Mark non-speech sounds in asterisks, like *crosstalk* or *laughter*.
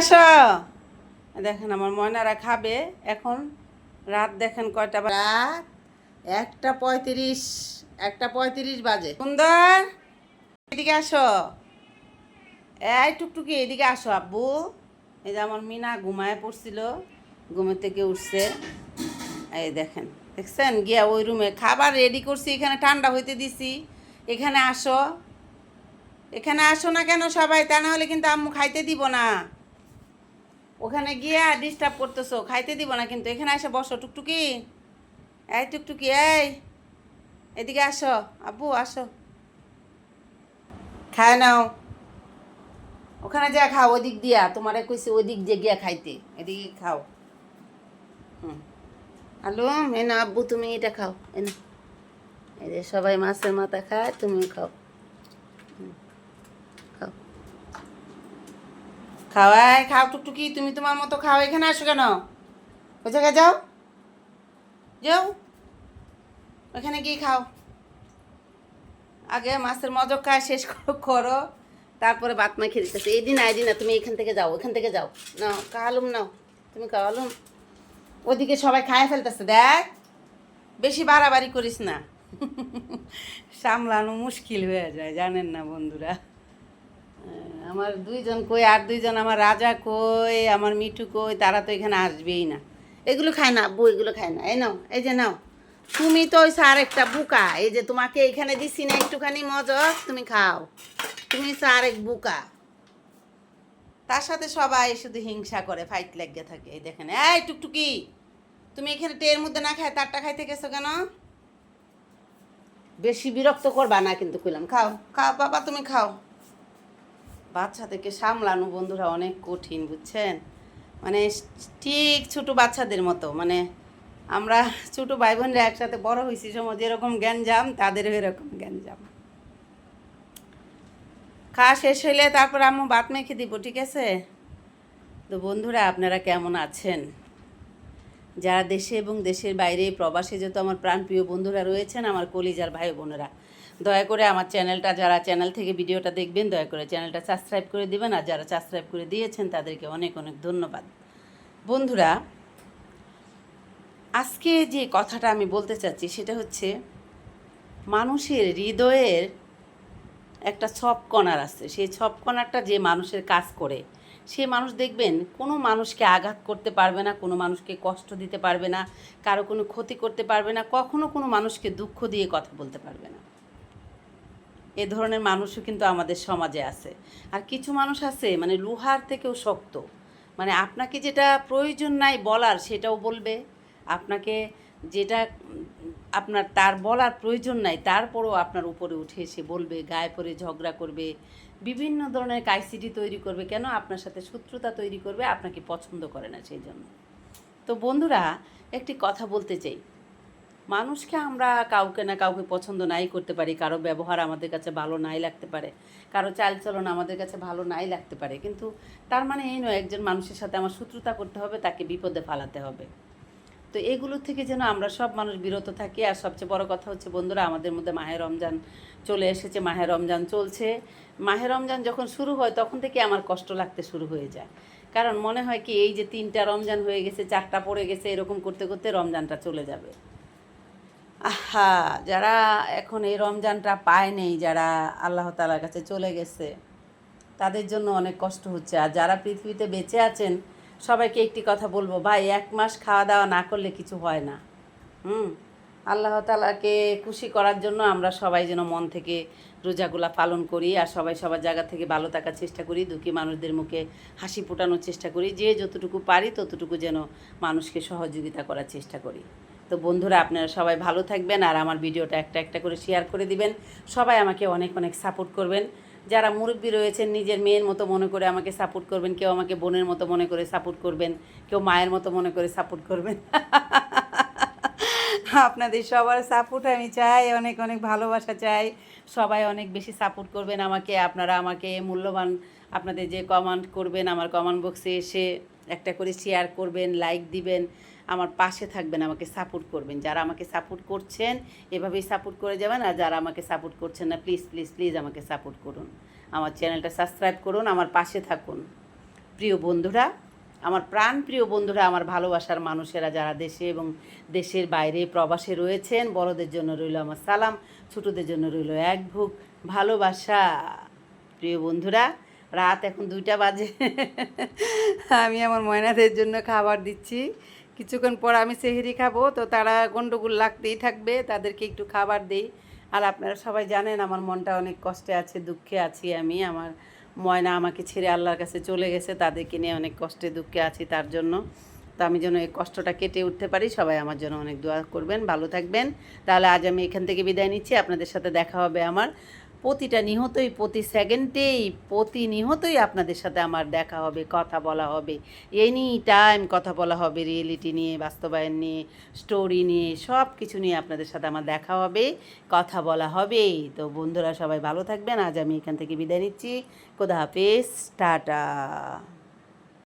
আসো? দেখেন আমার ময়নারা খাবে। এখন রাত দেখেন কয়টা রাত একটা পঁয়ত্রিশ একটা পঁয়ত্রিশ বাজে। সুন্দর? এদিকে আসো। এই টুকটুকি, এদিকে আসো আব্বু। এই যে আমার মিনা ঘুমায় পড়ছিল, ঘুমের থেকে উঠছে। এই দেখেন, দেখছেন? গিয়া ওই রুমে খাবার রেডি করছি, এখানে ঠান্ডা হইতে দিছি। এখানে আসো। এখানে আসো না কেন সবাই? তা না হলে কিন্তু আম্মু খাইতে দিব না। ওখানে গিয়ে ডিস্টার্ব করতেছো, খাইতে দিব না কিন্তু, এখানে এসে বসো, টুকটুকি। এই টুকটুকি, এই। এদিকে আসো, আব্বু, আসো। খায় নাও। ওখানে যা খাও, ওদিক দিয়া। তোমারে কইছে ওদিক যে গিয়া খাইতে, এদিকে খাও। হুম। আলু, এ না, আব্বু, তুমি এটা খাও, এ না। এই যে সবাই মাছের মাথা খায়, তুমিও খাও। খাও। খাওয়াই, খাও টুকটুকি, তুমি তোমার মতো খাও, এখানে আসো কেন? ওই জায়গায় যাও। যাও। ওখানে গিয়ে খাও। আগে মাছের মজক খায়, শেষ করো। তারপরে বাত মাখিয়ে দিতেছে। এই দিন এই দিন না, তুমি এখান থেকে যাও, ওখান থেকে যাও। নাও কালুম নাও। তুমি কালুম ওদিকে সবাই খায় ফেলতেছে, দেখ। বেশি বাড়াবাড়ি করিস না। সামলানো মুশকিল হয়ে যায়, জানেন না বন্ধুরা। আমার দুইজন কই, আর দুইজন আমার রাজা কই, আমার মিঠু কই, তারা তো এখানে আসবেই না। এগুলো খায় না আব্বু এগুলো খায় না। এই নাও, এই যে নাও। তুমি তো ওই স্যার একটা বুকা, এই যে তোমাকে এখানে দিছি না একটুখানি মজক তুমি খাও। তুমি স্যার এক বুকা। তার সাথে সবাই শুধু হিংসা করে ফাইট লাগিয়ে থাকে। এই দেখেন, এই টুকটুকি, তুমি এখানে টের মধ্যে না খায়, তারটা খাইতে গেছো কেন? বেশি বিরক্ত করবা না কিন্তু কইলাম, খাও খাও বাবা তুমি খাও। বাচ্চা থেকে সামলানো বন্ধুরা অনেক কঠিন, বুঝছেন? মানে ঠিক ছোট বাচ্চাদের মতো মানে আমরা ছোট ভাই বোনরা একসাথে বড় হয়েছি সময় যেরকম জ্ঞানজাম তাদেরও এরকম জ্ঞানজাম খাওয়া শেষ হইলে তারপর আম্মু ভাত মেখে দিব, ঠিক আছে? তো বন্ধুরা, আপনারা কেমন আছেন? যারা দেশে এবং দেশের বাইরে প্রবাসে যত আমার প্রাণপ্রিয় বন্ধুরা রয়েছেন, আমার কলিজার ভাই বোনেরা দয়া করে আমার চ্যানেলটা যারা চ্যানেল থেকে ভিডিওটা দেখবেন, দয়া করে চ্যানেলটা সাবস্ক্রাইব করে দিবেন আর যারা সাবস্ক্রাইব করে দিয়েছেন, তাদেরকে অনেক অনেক ধন্যবাদ। বন্ধুরা, আজকে যে কথাটা আমি বলতে চাচ্ছি সেটা হচ্ছে, মানুষের হৃদয়ের একটা ছপ কণার আছে। সেই ছপ কণারটা যে মানুষের কাজ করে, সে মানুষ দেখবেন কোনো মানুষকে আঘাত করতে পারবে না, কোনো মানুষকে কষ্ট দিতে পারবে না, কারও কোনো ক্ষতি করতে পারবে না, কখনো কোনো মানুষকে দুঃখ দিয়ে কথা বলতে পারবে না। এ ধরনের মানুষও কিন্তু আমাদের সমাজে আছে। আর কিছু মানুষ আছে মানে লোহার থেকেও শক্ত। মানে আপনাকে যেটা প্রয়োজন নাই বলার সেটাও বলবে। আপনাকে যেটা আপনার তার বলার প্রয়োজন নাই, তারপরও আপনার উপরে উঠে এসে বলবে, গায়ে পড়ে ঝগড়া করবে, বিভিন্ন ধরনের কাইসিটি তৈরি করবে, কেন আপনার সাথে শত্রুতা তৈরি করবে, আপনাকে পছন্দ করে না সেই জন্য। তো বন্ধুরা, একটি কথা বলতে চাই। মানুষকে আমরা কাউকে না কাউকে পছন্দ নাই করতে পারি, কারও ব্যবহার আমাদের কাছে ভালো নাই লাগতে পারে, কারও চালচলন আমাদের কাছে ভালো নাই লাগতে পারে, কিন্তু তার মানে এই নয়, একজন মানুষের সাথে আমার শত্রুতা করতে হবে, তাকে বিপদে ফালাতে হবে। তো এগুলো থেকে যেন আমরা সব মানুষ বিরত থাকি, আর সবচেয়ে বড় কথা হচ্ছে বন্ধুরা, আমাদের মধ্যে মাহে রমজান চলে এসেছে মাহে রমজান চলছে। মাহে রমজান যখন শুরু হয়, তখন থেকে আমার কষ্ট লাগতে শুরু হয়ে যায়। কারণ মনে হয় কি, এই যে তিনটা রমজান হয়ে গেছে, চারটা পড়ে গেছে, এরকম করতে করতে রমজানটা চলে যাবে। আহা, যারা এখন এই রমজানটা পায় নেই, যারা আল্লাহ তালার কাছে চলে গেছে, তাদের জন্য অনেক কষ্ট হচ্ছে। আর যারা পৃথিবীতে বেঁচে আছেন, সবাইকে একটি কথা বলব, ভাই, এক মাস খাওয়া দাওয়া না করলে কিছু হয় না। হুম? আল্লাহ তালাকে খুশি করার জন্য আমরা সবাই যেন মন থেকে রোজাগুলা পালন করি, আর সবাই সবার জায়গা থেকে ভালো থাকার চেষ্টা করি, দুঃখী মানুষদের মুখে হাসি ফোটানোর চেষ্টা করি, যে যতটুকু পারি ততটুকু যেন মানুষকে সহযোগিতা করার চেষ্টা করি। তো বন্ধুরা, আপনারা সবাই ভালো থাকবেন আর আমার ভিডিওটা একটা একটা করে শেয়ার করে দিবেন। সবাই আমাকে অনেক অনেক সাপোর্ট করবেন। যারা মুরব্বী রয়েছেন, নিজের মেয়ের মতো মনে করে আমাকে সাপোর্ট করবেন, কেউ আমাকে বোনের মতো মনে করে সাপোর্ট করবেন, কেউ মায়ের মতো মনে করে সাপোর্ট করবেন। *laughs* আপনাদের সবার সাপোর্ট আমি চাই, অনেক অনেক ভালোবাসা চাই। সবাই অনেক বেশি সাপোর্ট করবেন আমাকে, আপনারা আমাকে মূল্যবান আপনাদের যে কমেন্ট করবেন, আমার কমেন্ট বক্সে এসে একটা করে শেয়ার করবেন লাইক দিবেন। আমার পাশে থাকবেন, আমাকে সাপোর্ট করবেন। যারা আমাকে সাপোর্ট করছেন, এভাবেই সাপোর্ট করে যাবেন। আর যারা আমাকে সাপোর্ট করছেন না প্লিজ প্লিজ প্লিজ আমাকে সাপোর্ট করুন। আমার চ্যানেলটা সাবস্ক্রাইব করুন, আমার পাশে থাকুন। প্রিয় বন্ধুরা, আমার প্রাণ প্রিয় বন্ধুরা, আমার ভালোবাসার মানুষেরা যারা দেশে এবং দেশের বাইরে প্রবাসে রয়েছেন, বড়দের জন্য রইল আমার সালাম, ছোটদের জন্য রইল এক ভুক ভালোবাসা। প্রিয় বন্ধুরা, রাত এখন দুইটা বাজে। আমি আমার ময়নাদের জন্য খাবার দিচ্ছি। কিছুক্ষণ পর আমি সেহেরি খাব, তো তারা গন্ডগোল লাগতেই থাকবে, তাদেরকে একটু খাবার দিই। আর আপনারা সবাই জানেন, আমার মনটা অনেক কষ্টে আছে, দুঃখে আছি আমি, আমার ময়না আমাকে ছেড়ে আল্লাহর কাছে চলে গেছে, তাদেরকে নিয়ে অনেক কষ্টে, দুঃখে আছি তার জন্য। তো আমি যেন এই কষ্টটা কেটে উঠতে পারি, সবাই আমার জন্য অনেক দোয়া করবেন, ভালো থাকবেন। তাহলে আজ আমি এখান থেকে বিদায় নিচ্ছি, আপনাদের সাথে দেখা হবে আমার প্রতিটা নিহতই, প্রতি সেকেন্ডেই, প্রতি নিহতই আপনাদের সাথে আমার দেখা হবে, কথা বলা হবে। এনি টাইম কথা বলা হবে রিয়েলিটি নিয়ে, বাস্তবায়ন নিয়ে স্টোরি নিয়ে সব কিছু নিয়ে আপনাদের সাথে আমার দেখা হবে, কথা বলা হবে। তো বন্ধুরা সবাই ভালো থাকবেন। আজ আমি এখান থেকে বিদায় নিচ্ছি। কোদা হাফেজ। টাটা।